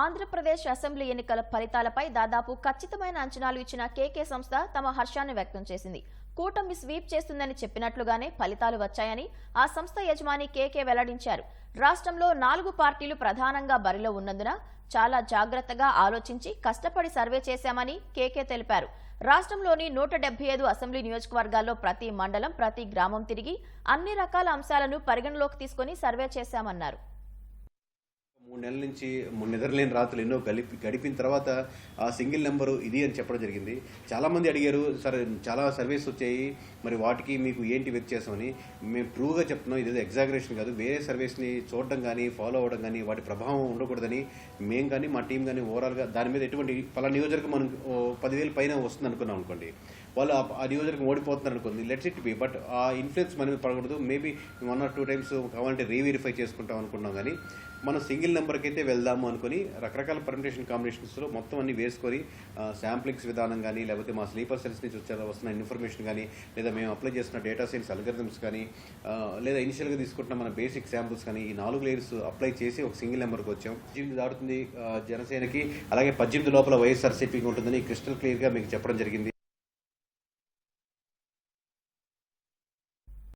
Andhra Pradesh assembly ఎన్నికల ఫలితాలపై దాదాపు ఖచ్చితమైన అంచనాలు ఇచ్చిన కేకే సంస్థ తమ హర్షాన్ని వ్యక్తం చేసింది. కూటమి స్వీప్ చేస్తుందని చెప్పినట్లుగానే ఫలితాలు వచ్చాయని ఆ సంస్థ యజమాని కేకే వెల్లడించారు. రాష్ట్రంలో నాలుగు పార్టీలు ప్రధానంగా బరిలో ఉన్నందున చాలా జాగ్రత్తగా ఆలోచించి కష్టపడి సర్వే చేశామని కేకే తెలిపారు. రాష్ట్రంలోని నూట డెబ్బై ఐదు అసెంబ్లీ నియోజకవర్గాల్లో ప్రతి మండలం ప్రతి గ్రామం తిరిగి అన్ని రకాల అంశాలను పరిగణలోకి తీసుకుని సర్వే చేశామన్నారు. నెలల నుంచి నిద్రలేని రాత్రులు ఎన్నో గడిపి గడిపిన తర్వాత ఆ సింగిల్ నెంబరు ఇది అని చెప్పడం జరిగింది. చాలామంది అడిగారు సరే చాలా సర్వీస్ వచ్చాయి మరి వాటికి మీకు ఏంటి వ్యత్యాసమని? మేము ట్రూగా చెప్తున్నాం ఇది ఎగ్జాగరేషన్ కాదు. వేరే సర్వీస్ని చూడడం కానీ ఫాలో అవ్వడం కానీ వాటి ప్రభావం ఉండకూడదని మేము కానీ మా టీం కానీ ఓవరాల్గా దాని మీద ఎటువంటి పలా నియోజకవర్గం మనం పదివేల పైన వస్తుంది అనుకున్నాం అనుకోండి. వాళ్ళు ఆ- నియోజకవర్గం ఓడిపోతున్నారు అనుకుంది లెట్స్ ఇట్ బి బట్ ఆ ఇన్ఫ్లుయెన్స్ మనం పడకూడదు. Maybe one or two times కావాలంటే రీవెరిఫై చేసుకుంటాం అనుకున్నాం కానీ మనం సింగిల్ నెంబర్ అయితే వెళ్దాము అనుకుని రకరకాల పర్మిటేషన్ కాంబినేషన్స్లో మొత్తం అన్ని వేసుకొని శాంప్లింగ్స్ విధానం కానీ లేకపోతే మా స్లీపర్ సెల్స్ నుంచి వచ్చే వస్తున్న ఇన్ఫర్మేషన్ కానీ లేదా మేము అప్లై చేస్తున్న డేటా సైన్స్ అల్గరిథమ్స్ కానీ లేదా ఇనిషియల్గా తీసుకుంటున్న మన బేసిక్ శాంపుల్స్ కానీ ఈ నాలుగు లేయర్స్ అప్లై చేసి ఒక సింగిల్ నెంబర్కి వచ్చాం. పద్దెనిమిది దాటుతుంది జనసేనకి అలాగే పద్దెనిమిది లోపల వైఎస్ఆర్సీపీకి ఉంటుందని క్రిస్టల్ క్లియర్గా మీకు చెప్పడం జరిగింది.